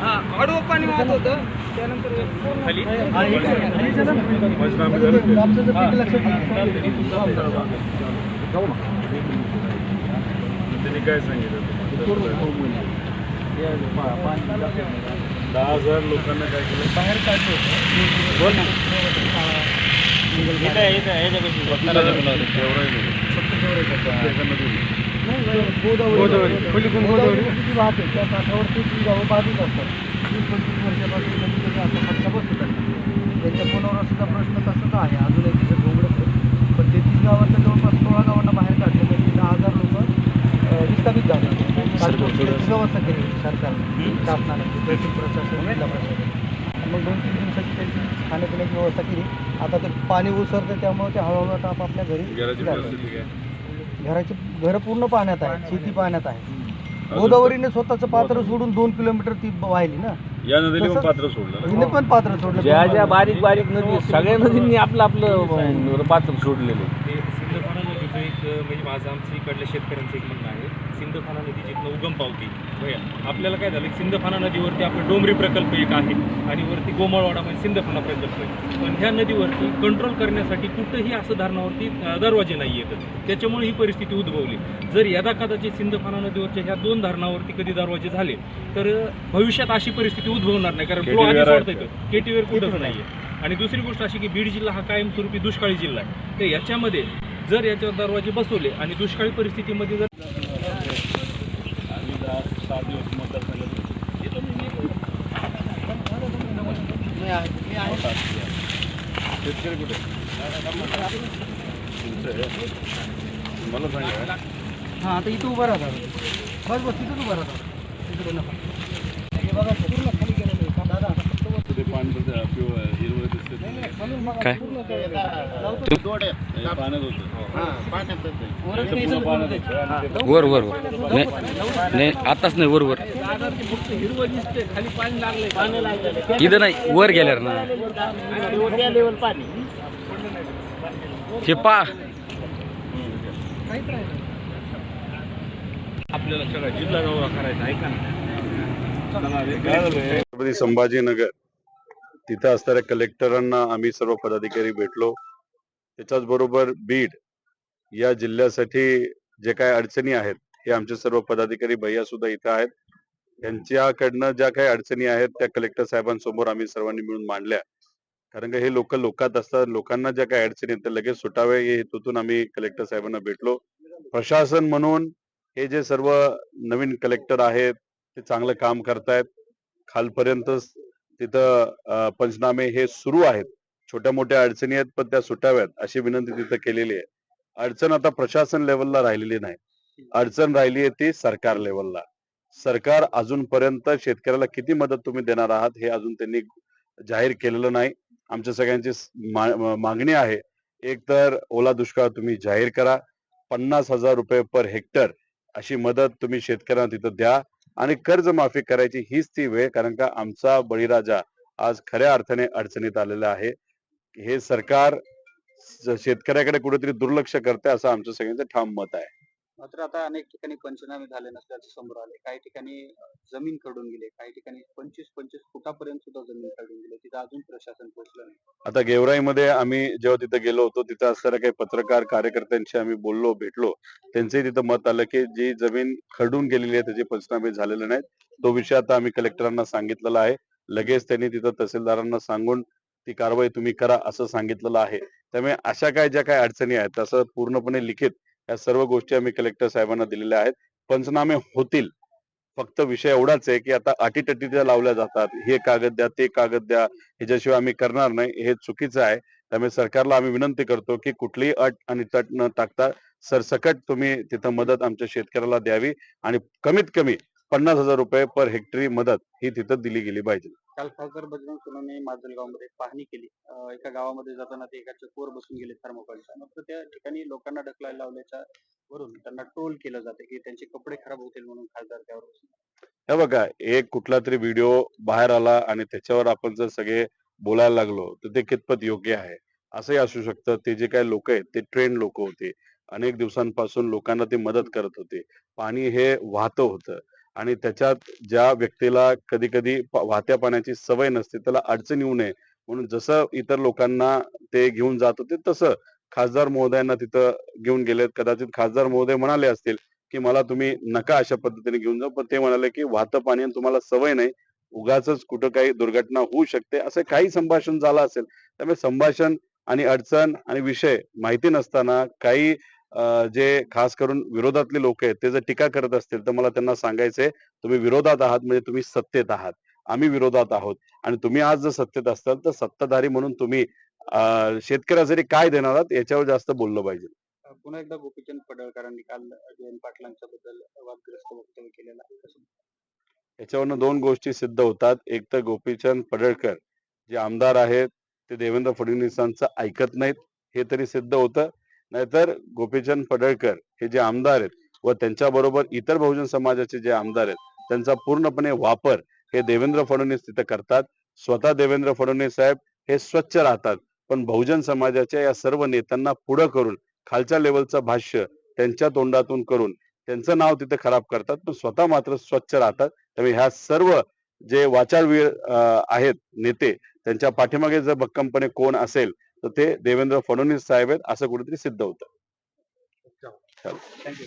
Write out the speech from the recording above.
हा आडवं पाणी वाहत होतं. त्यानंतर त्यांनी काय सांगितलं? दहा हजार लोकांना काय केलं? बाहेर काढलं बोल ना. गोदावरी. गोदावरी. वाहते? त्या काठावरती ती गावं बाधित असतात. वीस पंचवीस वर्षापासून कधी कधी असा फटका बसतो त्यांना त्यांच्या पुनर्वसनाचा प्रश्न तसाच आहे. अजूनही तिथं पण गावांच्या जवळपास सोळा गावांना बाहेर काढलं तर हजार लोक विस्थापित झाले व्यवस्था केली सरकारने. शासनाने. तहसील प्रशासन जिल्हा प्रशासन. आणि मग दोन तीन दिवसाची त्यांची खाण्यापिण्याची व्यवस्था केली. आता ते पाणी ओसरतं त्यामुळे ते हळूहळू आता आपापल्या घरी घराची घरं पूर्ण पाण्यात आहे शेती पाण्यात आहे. गोदावरीने स्वतःचं पात्र सोडून दोन किलोमीटर ती वाहिली ना. या नदीला पण पात्र सोडलं. हिने पण पात्र सोडलं. ज्या ज्या बारीक बारीक नदी सगळ्या नदींनी आपलं आपलं पात्र सोडलेलं आहे. म्हणजे माझं आमचं इकडल्या शेतकऱ्यांचं एक म्हणणं आहे. सिंधफाना नदी जिथनं उगम पावती. भैया. आपल्याला काय झालं? सिंधफाना नदीवरती आपलं डोंगरी प्रकल्प एक आहे आणि वरती गोमाळवाडा म्हणजे सिंधफाना प्रकल्प आहे. पण ह्या नदीवरती कंट्रोल करण्यासाठी कुठंही असं धरणावरती दरवाजे नाही आहेत त्याच्यामुळे ही परिस्थिती उद्भवली. जर यदा कदाचित सिंधफाना नदीवरच्या ह्या दोन धरणावरती कधी दरवाजे झाले तर भविष्यात अशी परिस्थिती उद्भवणार नाही. कारण आधी सोडता. येतो. केटीवर कुठंच नाही आहे आणि दुसरी गोष्ट अशी की बीड जिल्हा हा कायमस्वरूपी दुष्काळी जिल्हा आहे. तर याच्यामध्ये जर याच्यावर दरवाजे बसवले आणि दुष्काळी परिस्थितीमध्ये जर आम्ही दहा आहे? मला सांगा हां आता इथं उभं राहतात बस बस तिथंच उभं राहतात तिथं बघा काय? वर वर वर. नाही नाही आताच नाही वर वर. फक्त हिरवं दिसते खाली पाणी लागले पाणी लागले इथं नाही वर गेल्यावर ना. हे पा आपल्याला सगळा जिल्हा दौरा करायचा आहे का? नाही? काय झालंय? छत्रपती संभाजीनगर. तिथं असणाऱ्या कलेक्टरांना आम्ही सर्व पदाधिकारी भेटलो. त्याच्याच बरोबर बीड या जिल्ह्यासाठी जे काय अडचणी आहेत हे आमचे सर्व पदाधिकारी भैया सुद्धा इथं आहेत. त्यांच्याकडनं ज्या काही अडचणी आहेत त्या कलेक्टर साहेबांसमोर आम्ही सर्वांनी मिळून मांडल्या. कारण का हे लोक लोकात असतात लोकांना ज्या काही अडचणी आहेत त्या लगेच सुटावे या हेतूतून आम्ही कलेक्टर साहेबांना भेटलो. प्रशासन म्हणून हे जे सर्व नवीन कलेक्टर आहेत ते चांगलं काम करतायत. खालपर्यंत तिथं पंचनामे हे सुरू आहेत. छोट्या मोठ्या अडचणी आहेत पण त्या सुटाव्यात अशी विनंती तिथं केलेली आहे. अडचण आता प्रशासन लेवलला राहिलेली नाही. अडचण राहिली आहे ती सरकार लेवलला सरकार अजूनपर्यंत शेतकऱ्याला किती मदत तुम्ही देणार आहात हे अजून त्यांनी जाहीर केलेलं नाही. आमच्या सगळ्यांची मागणी आहे. एक तर ओला दुष्काळ तुम्ही जाहीर करा. पन्नास हजार रुपये पर हेक्टर अशी मदत तुम्ही शेतकऱ्यांना तिथं द्या. आणि कर्जमाफी करायची हीच ती वेळ कारण का आमचा बळीराजा आज खऱ्या अर्थाने अडचणीत आलेला आहे. हे सरकार शेतकऱ्याकडे कुठेतरी दुर्लक्ष करते असं आमचं सगळ्यांचं ठाम मत आहे. मात्र आता अनेक ठिकाणी पंचनामे झाले नसल्याचं समोर आले काही ठिकाणी जमीन खरडून गेले काही ठिकाणी पंचवीस पंचवीस फुटापर्यंत सुद्धा जमीन खरडून गेले. तिथं अजून प्रशासन पोहोचलं नाही. आता गेवराईमध्ये आम्ही जेव्हा तिथे गेलो होतो तिथं असणाऱ्या काही पत्रकार कार्यकर्त्यांशी आम्ही बोललो भेटलो त्यांचंही तिथं मत आलं की जी जमीन खरडून गेलेली आहे त्याचे पंचनामे झालेले नाहीत. तो विषय आता आम्ही कलेक्टरांना सांगितलेला आहे. लगेच त्यांनी तिथं तहसीलदारांना सांगून ती कारवाई तुम्ही करा असं सांगितलेलं आहे. त्यामुळे अशा काय ज्या काही अडचणी आहेत तसं पूर्णपणे लिखित या सर्व गोष्टी आम्ही कलेक्टर साहेबांना दिलेल्या आहेत. पंचनामे होतील. फक्त विषय एवढाच आहे की आता अटीटटी त्या लावल्या जातात. हे कागद द्या ते कागद द्या. ह्याच्याशिवाय आम्ही करणार नाही. हे चुकीचं आहे. त्यामुळे सरकारला आम्ही विनंती करतो की कुठलीही अट आणि तट न टाकता सरसकट तुम्ही तिथं मदत आमच्या शेतकऱ्याला द्यावी आणि कमीत कमी पन्नास हजार रुपये पर हेक्टरी मदत ही तिथं दिली गेली पाहिजे. काल खासदार बजरंग सोनवणे माजलगावमध्ये पाहणी केली. एका गावामध्ये जाताना ते एका चकवर बसून गेले थर्मोकॉलच्या. मात्र त्या ठिकाणी लोकांना ढकलायला लावल्याच्या वरून त्यांना ट्रोल केलं जाते की त्यांचे कपडे खराब होतील म्हणून खासदार त्यावर बसून. हे बघा एक कुठला तरी व्हिडिओ बाहेर आला आणि त्याच्यावर आपण जर सगळे बोलायला लागलो तर ते कितपत योग्य आहे? असंही असू शकतं. ते जे काही लोक आहेत ते ट्रेन लोक होते. अनेक दिवसांपासून लोकांना ते मदत करत होते. पाणी हे वाहतं होतं. आणि त्याच्यात ज्या व्यक्तीला कधी कधी वाहत्या पाण्याची सवय नसते त्याला अडचण येऊ नये. म्हणून जसं इतर लोकांना ते घेऊन जात होते तसं खासदार महोदयांना तिथं घेऊन गेलेत. कदाचित खासदार महोदय म्हणाले असतील की मला तुम्ही नका अशा पद्धतीने घेऊन जाऊ. पण ते म्हणाले की वाहतं पाणी आणि तुम्हाला सवय नाही. उगाच कुठं काही दुर्घटना होऊ शकते. असं काही संभाषण झालं असेल. त्यामुळे संभाषण आणि अडचण आणि विषय माहिती नसताना काही जे खास करून विरोधातले लोक आहेत ते जर टीका करत असतील तर मला त्यांना सांगायचंय तुम्ही विरोधात आहात म्हणजे तुम्ही सत्तेत आहात. आम्ही विरोधात आहोत. आणि तुम्ही आज जर सत्तेत असाल तर सत्ताधारी म्हणून तुम्ही अं, शेतकऱ्यासाठी काय देणार आहात याच्यावर जास्त बोललं पाहिजे. पुन्हा एकदा गोपीचंद पडळकरांनी काल जयंत पाटलांच्या बद्दल वादग्रस्त वक्तव्य केलेलं आहे. याच्यावरनं दोन गोष्टी सिद्ध होतात. एक तर गोपीचंद पडळकर जे आमदार आहेत ते देवेंद्र फडणवीसांचं ऐकत नाहीत. हे तरी सिद्ध होतं. नाहीतर गोपीचंद पडळकर हे जे आमदार आहेत व त्यांच्याबरोबर इतर बहुजन समाजाचे जे आमदार आहेत त्यांचा पूर्णपणे वापर हे देवेंद्र फडणवीस तिथे करतात. स्वतः देवेंद्र फडणवीस साहेब हे स्वच्छ राहतात. पण बहुजन समाजाच्या या सर्व नेत्यांना पुढं करून खालच्या लेवलचं भाष्य त्यांच्या तोंडातून करून त्यांचं नाव तिथे खराब करतात. पण स्वतः मात्र स्वच्छ राहतात. त्यामुळे ह्या सर्व जे वाचाळवीर आहेत नेते त्यांच्या पाठीमागे जर भक्कमपणे कोण असेल तर ते देवेंद्र फडणवीस साहेब आहेत असं कुठेतरी सिद्ध होतं. थँक्यू